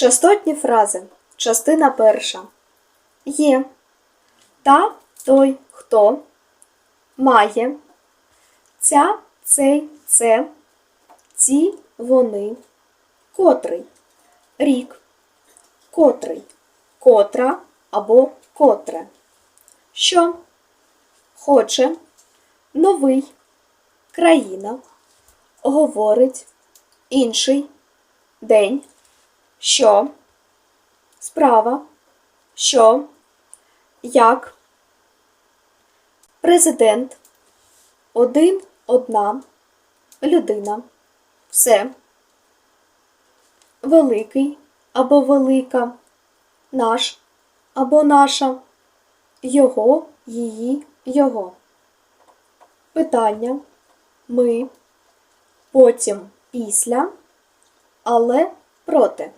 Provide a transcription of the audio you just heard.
Частотні фрази. Частина перша. Є. Та той хто. Має. Ця цей це. Ці вони. Котрий. Рік. Котрий. Котра або котре. Що? Хоче. Новий. Країна. Говорить. Інший. День. Що? Справа. Що? Як? Президент. Один, одна. Людина. Все. Великий або велика. Наш або наша. Його, її, його. Питання. Ми. Потім після. Але проти.